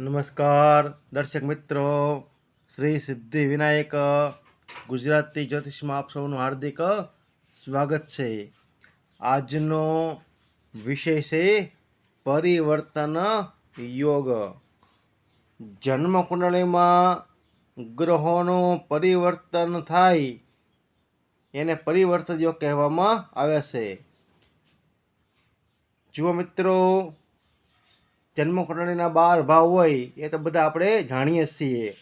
નમસ્કાર, દર્શક મિત્રો. શ્રી સિદ્ધિ વિનાયક, ગુજરાતી જ્યોતિષમાં આપ સૌનું હાર્દિક સ્વાગત છે. આજનો વિષય છે પરિવર્તન યોગ. જન્મ કુંડળીમાં ગ્રહોનું પરિવર્તન થાય, એને પરિવર્તન યોગ કહેવામાં આવે છે. જુઓ મિત્રો જન્મ કુંડળીના બાર ભાવ હોય એ તો બધા આપણે જાણીએ છીએ.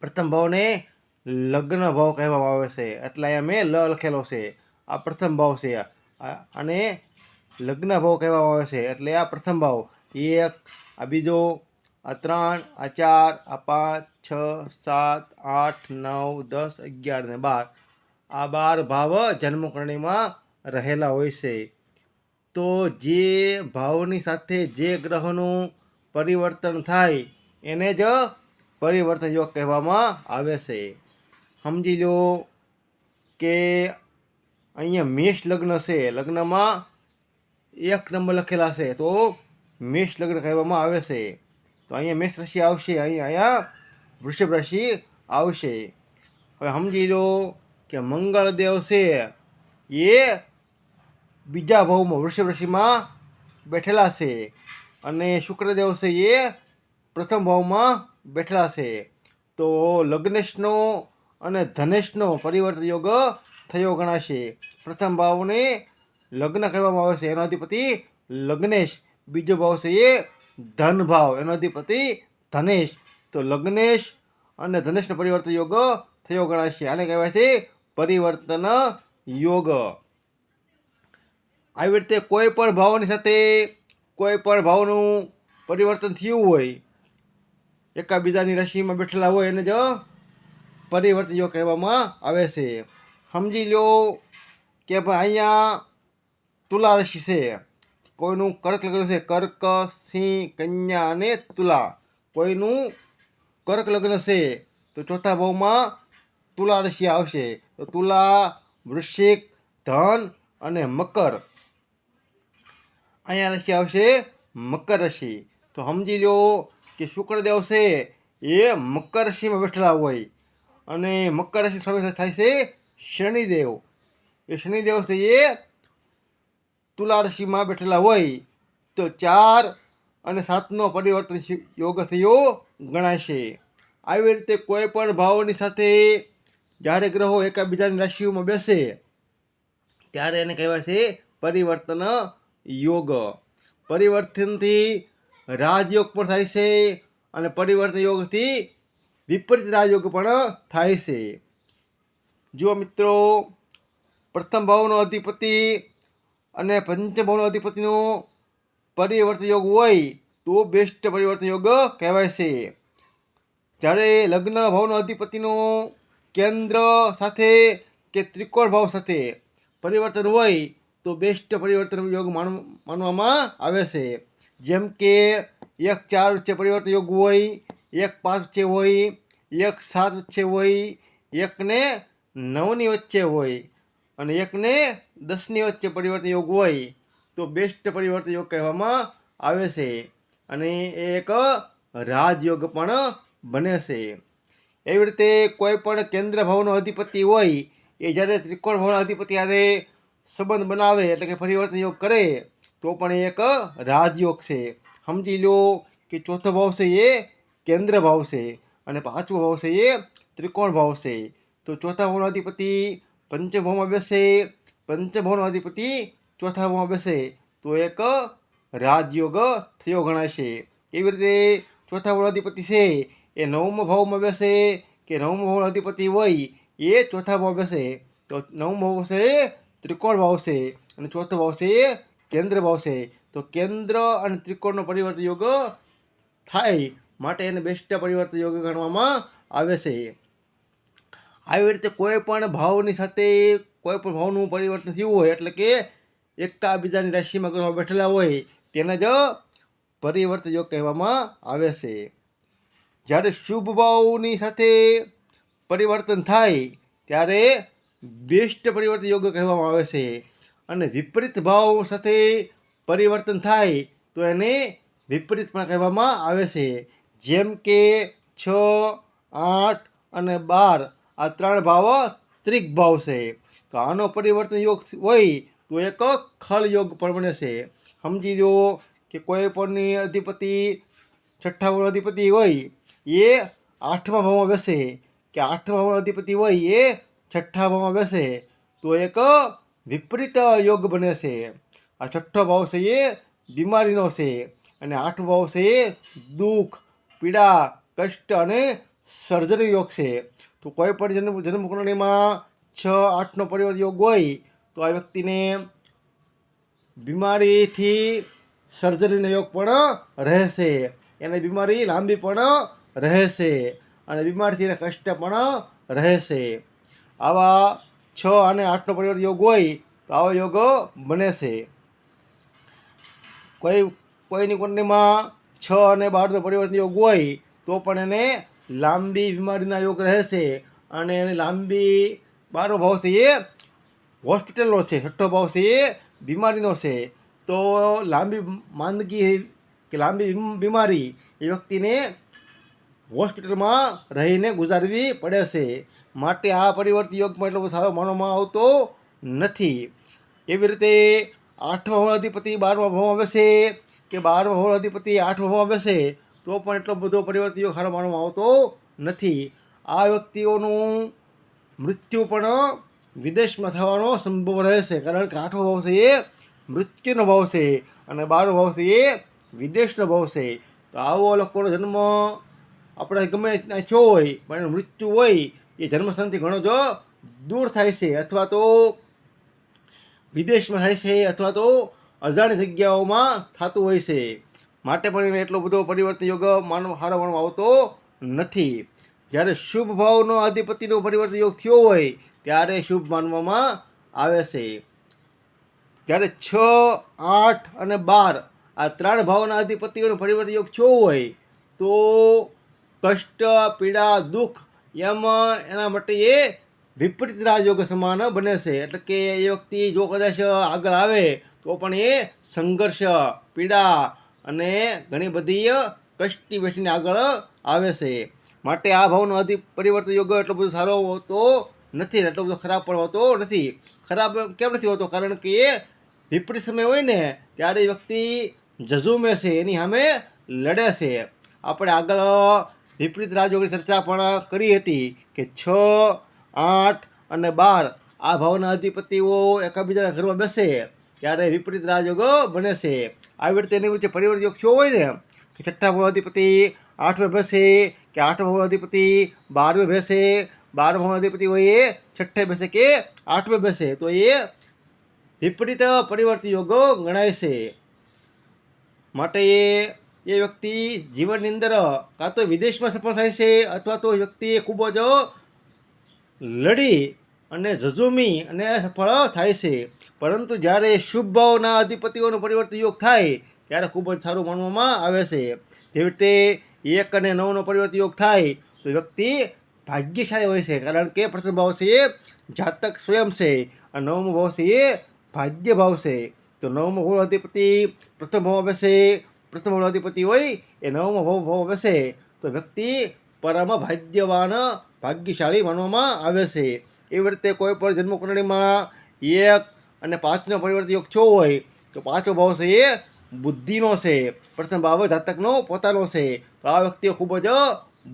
પ્રથમ ભાવને લગ્ન ભાવ કહેવામાં આવે છે. એટલે અહીંયા મેં લ લખેલો છે. આ પ્રથમ ભાવ છે. અને લગ્ન ભાવ કહેવામાં આવે છે. એટલે આ પ્રથમ ભાવ. એક, આ બીજો, આ ત્રણ, આ ચાર, આ પાંચ, છ, સાત, આઠ, નવ, દસ, અગિયાર ને બાર. આ બાર ભાવ જન્મકરણીમાં રહેલા હોય છે. તો જે ભાવની સાથે જે ગ્રહોનું પરિવર્તન થાય, એને જ પરિવર્તન યોગ કહેવામાં આવે છે. સમજી લો કે અહીંયા મેષ લગ્ન છે. લગ્નમાં એક નંબર લખેલા છે. તો મેષ લગ્ન કહેવામાં આવે છે. તો અહીંયા મેષ રાશિ આવશે. અહીંયા અહીંયા વૃષભ રાશિ આવશે. હવે સમજી લો કે મંગળ દેવ છે. એ બીજા ભાવમાં વૃષભ રાશિમાં બેઠેલા છે. અને શુક્રદેવ છે એ પ્રથમ ભાવમાં બેઠેલા છે. તો લગ્નેશનો અને ધનેશનો પરિવર્તન યોગ થયો ગણાશે. પ્રથમ ભાવને લગ્ન કહેવામાં આવે છે. એનો અધિપતિ લગ્નેશ. બીજો ભાવ છે એ ધન ભાવ. એનો અધિપતિ ધનેશ. તો લગ્નેશ અને ધનેશનો પરિવર્તન યોગ થયો ગણાશે. આને કહેવાય છે પરિવર્તન યોગ. આવી રીતે કોઈ પણ ભાવની સાથે કોઈ પણ ભાવનું પરિવર્તન થયું હોય, એકાબીજાની રસીમાં બેઠેલા હોય એને જ પરિવર્તિયો કહેવામાં આવે છે. સમજી લો કે ભાઈ અહીંયા તુલા રાશિ છે. કોઈનું કર્ક લગ્ન છે, કર્ક, સિંહ, કન્યા અને તુલા. કોઈનું કર્ક લગ્ન છે, તો ચોથા ભાવમાં તુલા રસી આવશે. તો તુલા, વૃશ્ચિક, ધન અને મકર. અહીંયા રસી આવશે મકર રાશિ. તો સમજી લો કે શુક્રદેવ છે એ મકર રાશિમાં બેઠેલા હોય અને મકર રાશિ સ્વામી થાય છે શનિદેવ. એ શનિદેવ છે એ તુલા રાશિમાં બેઠેલા હોય તો ચાર અને સાતનો પરિવર્તન યોગ થયો ગણાશે. આવી રીતે કોઈ પણ ભાવોની સાથે જ્યારે ગ્રહો એકાબીજાની રાશિઓમાં બેસે, ત્યારે એને કહેવાય છે પરિવર્તન યોગ. પરિવર્તનથી રાજયોગ પણ થાય છે અને પરિવર્તન યોગથી વિપરીત રાજયોગ પણ થાય છે. જુઓ મિત્રો, પ્રથમ ભાવનો અધિપતિ અને પંચમ ભાવનો અધિપતિનો પરિવર્તન યોગ હોય તો બેસ્ટ પરિવર્તન યોગ કહેવાય છે. જ્યારે લગ્ન ભાવનો અધિપતિનો કેન્દ્ર સાથે કે ત્રિકોણ ભાવ સાથે પરિવર્તન હોય તો બેસ્ટ પરિવર્તન યોગ માન- માનવામાં આવે છે. જેમ કે, એક ચાર વચ્ચે પરિવર્તન યોગ હોય, એક પાંચ વચ્ચે હોય, એક સાત વચ્ચે હોય, એકને નવની વચ્ચે હોય અને એકને દસની વચ્ચે પરિવર્તન યોગ હોય, તો બેસ્ટ પરિવર્તન યોગ કહેવામાં આવે છે. અને એ એક રાજયોગ પણ બને છે. એવી રીતે કોઈ પણ કેન્દ્ર ભાવનો અધિપતિ હોય, એ જ્યારે ત્રિકોણ ભાવનો અધિપતિ હારે સંબંધ બનાવે એટલે કે પરિવર્તન યોગ કરે, તો પણ એક રાજયોગ છે. સમજી લો કે ચોથો ભાવ છે એ કેન્દ્ર ભાવ છે અને પાંચમો ભાવ છે એ ત્રિકોણ ભાવ છે. તો ચોથા ભાવનો અધિપતિ પંચભાવમાં બેસે પંચભાવનો અધિપતિ ચોથા ભાવમાં બેસે, તો એક રાજયોગ થયો ગણાશે એવી રીતે ચોથા ભાવનો અધિપતિ છે એ નવમો ભાવમાં બેસે કે નવમો ભાવનો અધિપતિ હોય એ ચોથા ભાવ બેસે. તો નવમો ભાવ છે ત્રિકોણ ભાવશે અને ચોથો ભાવશે કેન્દ્ર ભાવશે તો કેન્દ્ર અને ત્રિકોણનો પરિવર્તન યોગ થાય માટે એને બેસ્ટ પરિવર્તન યોગ ગણવામાં આવે છે. આવી રીતે કોઈ પણ ભાવની સાથે કોઈ પણ ભાવનું પરિવર્તન થયું હોય એટલે કે એકા બીજાની રાશિમાં ગ્રહો બેઠેલા હોય તેને જ પરિવર્તન યોગ કહેવામાં આવે છે. જ્યારે શુભ ભાવની સાથે પરિવર્તન થાય ત્યારે બેસ્ટ પરિવર્તન યોગ કહેવામાં આવે છે અને વિપરીત ભાવ સાથે પરિવર્તન થાય તો એને વિપરીત પણ કહેવામાં આવે છે. જેમ કે છ, આઠ અને બાર આ ત્રણ ભાવ ત્રિક ભાવ છે. તો આનો પરિવર્તન યોગ હોય તો એક ખલ યોગ પણ બને છે. સમજી લો કે કોઈ પણની અધિપતિ છઠ્ઠા અધિપતિ હોય, એ આઠમા ભાવમાં બેસે. કે આઠમા ભાવનો અધિપતિ હોય એ છઠ્ઠા ભાવમાં બેસે તો એક વિપરીત યોગ બને છે. આ છઠ્ઠો ભાવ છે એ બીમારીનો છે અને આઠમો ભાવ છે એ દુઃખ, પીડા, કષ્ટ અને સર્જરી યોગ છે. તો કોઈ પણ જન્મ જન્મ કુંડળીમાં છ, આઠનો પરિવાર યોગ હોય તો આ વ્યક્તિને બીમારીથી સર્જરીનો યોગ પણ રહેશે. એને બીમારી લાંબી પણ રહેશે અને બીમારીથી એને કષ્ટ પણ રહેશે. આવા છ અને આઠનો પરિવાર યોગ હોય, તો આવા યોગ બને છે. કોઈ, કોઈની કુંડલીમાં છ અને બારનો પરિવર્તન યોગ હોય, તો પણ એને લાંબી બીમારીના યોગ રહેશે. અને એને લાંબી બારો ભાવ છે એ હોસ્પિટલનો છે, છઠ્ઠો ભાવ છે એ બીમારીનો છે. તો લાંબી માંદગી કે લાંબી બીમારી એ વ્યક્તિને હોસ્પિટલમાં રહીને ગુજારવી પડે છે. માટે આ પરિવર્તન યોગમાં એટલો સારો માનવામાં આવતો નથી. એવી રીતે આઠમા ભાવ અધિપતિ બારમા ભાવમાં બેસે કે બારમા ભાવ અધિપતિ આઠમા ભાવમાં બેસે તો પણ એટલો બધો પરિવર્તન યોગ સારો માનવામાં આવતો નથી. આ વ્યક્તિઓનું મૃત્યુ પણ વિદેશમાં થવાનો સંભવ રહેશે. કારણ કે આઠમો ભાવ છે એ મૃત્યુનો ભાવ છે અને બારમો ભાવ છે એ વિદેશનો ભાવ છે. તો આવો લોકોનો જન્મ આપણે ગમે ત્યાં થયો હોય, પણ મૃત્યુ હોય એ જન્મસ્થાનથી ઘણો જો દૂર થાય છે અથવા તો વિદેશમાં થાય છે અથવા તો અજાણી જગ્યાઓમાં થતું હોય છે. માટે પણ એને એટલો બધો પરિવર્તન યોગ માનવ માનવામાં આવતો નથી. જ્યારે શુભ ભાવનો અધિપતિનો પરિવર્તન યોગ થયો હોય, ત્યારે શુભ માનવામાં આવે છે. જ્યારે છ, આઠ અને બાર આ ત્રણ ભાવના અધિપતિઓનો પરિવર્તન યોગ થયો હોય, તો કષ્ટ, પીડા, દુઃખ એમ એના માટે એ વિપરીત રાજયોગ સમાન બને છે. એટલે કે એ વ્યક્તિ જો કદાચ આગળ આવે, તો પણ એ સંઘર્ષ, પીડા અને ઘણી બધી કષ્ટી બેસીને આગળ આવે છે. માટે આ ભાવનો અધિ પરિવર્તન યોગ એટલો બધો સારો હોતો નથી, એટલો બધો ખરાબ પણ હોતો નથી. ખરાબ કેમ નથી હોતો? કારણ કે એ વિપરીત સમય હોય ને, ત્યારે વ્યક્તિ જઝુમે છે, એની સામે લડે છે. આપણે આગળ વિપરીત રાજયોગની ચર્ચા પણ કરી હતી કે છ, આઠ અને બાર આ ભાવના અધિપતિઓ એકબીજાના ઘરમાં બેસે ત્યારે વિપરીત રાજયોગો બને છે. આવી રીતે એની વચ્ચે પરિવર્તન યોગ થયો હોય ને, કે છઠ્ઠા ભાવ અધિપતિ આઠમે બેસે, કે આઠ ભાવ અધિપતિ બારમે બેસે બાર ભાવ અધિપતિ હોય એ છઠ્ઠે બેસે કે આઠમે બેસે, તો એ વિપરીત પરિવર્તન યોગો ગણાય છે. માટે એ એ વ્યક્તિ જીવનની અંદર, કાં તો વિદેશમાં સફળ થાય છે, અથવા તો વ્યક્તિ ખૂબ જ લડી અને ઝઝુમી અને સફળ થાય છે. પરંતુ જ્યારે શુભ ભાવના અધિપતિઓનો પરિવર્તન યોગ થાય, ત્યારે ખૂબ જ સારું માનવામાં આવે છે. જેવી રીતે એક અને નવનો પરિવર્તન યોગ થાય, તો વ્યક્તિ ભાગ્યશાળી હોય છે, કારણ કે પ્રથમ ભાવ છે એ જાતક સ્વયં છે અને નવમો ભાવ છે એ ભાગ્ય ભાવ છે. તો નવમો ભાવ અધિપતિ પ્રથમ ભાવ બેસે પ્રથમ ભાવ અધિપતિ હોય એ નવમો ભાવ ભાવ બેસે તો વ્યક્તિ પરમ ભાગ્યવાન, ભાગ્યશાળી માનવામાં આવે છે. એવી રીતે કોઈ પણ જન્મકુંડળીમાં એક અને પાંચનો પરિવર્તન યોગ થયો હોય, તો પાંચમો ભાવ છે એ બુદ્ધિનો છે. પ્રથમ ભાવ જાતકનો પોતાનો છે. તો આ વ્યક્તિઓ ખૂબ જ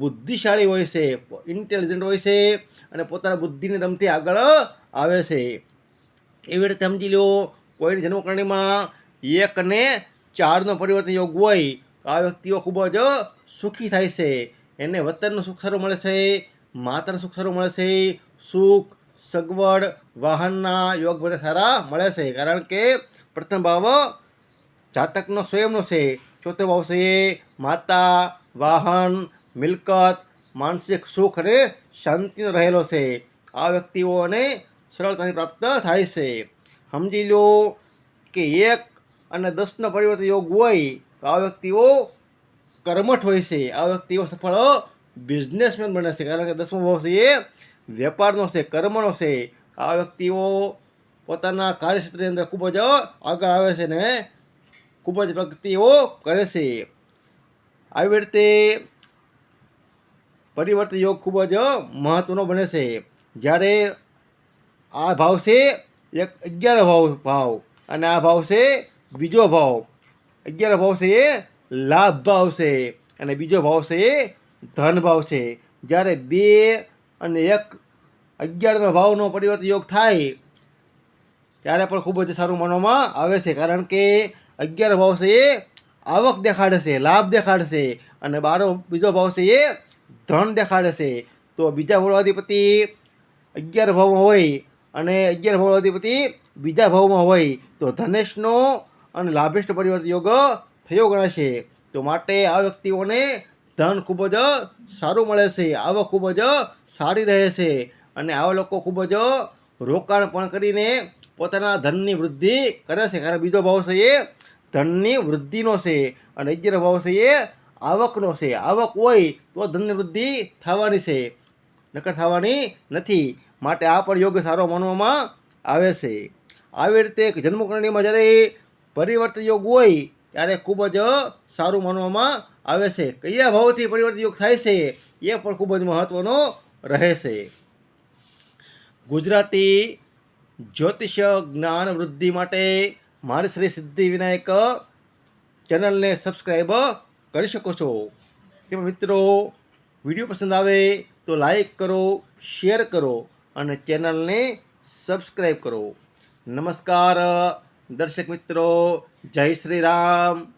બુદ્ધિશાળી હોય છે ઇન્ટેલિજન્ટ હોય છે અને પોતાના બુદ્ધિની દમથી આગળ આવે છે. એવી રીતે સમજી લો કોઈની જન્મકરણીમાં એક અને ચારનો પરિવર્તન યોગ હોય, તો આ વ્યક્તિઓ ખૂબ જ સુખી થાય છે. એને વતનનું સુખ સારું મળે છે, માતાનું સુખ સારું મળે છે, સુખ, સગવડ, વાહનના યોગ બધા સારા મળે છે. કારણ કે પ્રથમ ભાવ જાતકનો સ્વયંનો છે, ચોથો ભાવ છે માતા, વાહન, મિલકત, માનસિક સુખ અને શાંતિનો રહેલો છે. આ વ્યક્તિઓને સરળતાથી પ્રાપ્ત થાય છે. સમજી લો કે એક અને દસનો પરિવર્તન યોગ હોય, તો આ વ્યક્તિઓ કર્મઠ હોય છે. આ વ્યક્તિઓ સફળ બિઝનેસમેન બને છે. કારણ કે દસમો ભાવ છે એ વેપારનો છે, કર્મનો છે. આ વ્યક્તિઓ પોતાના કાર્યક્ષેત્રની અંદર ખૂબ જ આગળ આવે છે ને ખૂબ જ પ્રગતિઓ કરે છે. આવી રીતે પરિવર્તન યોગ ખૂબ જ મહત્વનો બને છે. જ્યારે આ ભાવ છે, એક અગિયાર ભાવ ભાવ. અને આ ભાવ છે બીજો ભાવ. અગિયાર ભાવ છે એ લાભ ભાવ છે અને બીજો ભાવ છે એ ધન ભાવ છે. જ્યારે બે અને એક અગિયારનો ભાવનો પરિવર્તન યોગ થાય, ત્યારે પણ ખૂબ જ સારું માનવામાં આવે છે. કારણ કે અગિયાર ભાવ છે એ આવક દેખાડે છે લાભ દેખાડશે અને બારો, બીજો ભાવ છે એ ધન દેખાડે છે તો બીજા ભાવાધિપતિ અગિયાર ભાવમાં હોય અને અગિયાર ભાવાધિપતિ બીજા ભાવમાં હોય, તો ધનેશનો અને લાભેષ્ટ પરિવર્તન યોગ થયો ગણાશે. તો માટે આ વ્યક્તિઓને ધન ખૂબ જ સારું મળે છે, આવક ખૂબ જ સારી રહે છે અને આવા લોકો ખૂબ જ રોકાણ પણ કરીને પોતાના ધનની વૃદ્ધિ કરે છે. કારણ બીજો ભાવ છે એ ધનની વૃદ્ધિનો છે અને અગિયાર ભાવ છે એ આવકનો છે. આવક હોય તો ધનની વૃદ્ધિ થવાની છે, નકર થવાની નથી. માટે આ પણ યોગ સારો માનવામાં આવે છે. આવી રીતે જન્મકુંડળીમાં જ્યારે પરિવર્તન યોગ હોય ત્યારે ખૂબ જ સારું માનવામાં આવે છે. કયા ભાવથી પરિવર્તન યોગ થાય છે એ પણ ખૂબ જ મહત્ત્વનો રહે છે. ગુજરાતી જ્યોતિષ જ્ઞાન વૃદ્ધિ માટે મારી શ્રી સિદ્ધિ વિનાયક ચેનલને સબસ્ક્રાઈબ કરી શકો છો. તેમાં મિત્રો વીડિયો પસંદ આવે તો લાઈક કરો, શેર કરો અને ચેનલને સબસ્ક્રાઈબ કરો. નમસ્કાર. દર્શક મિત્રો જય શ્રી રામ.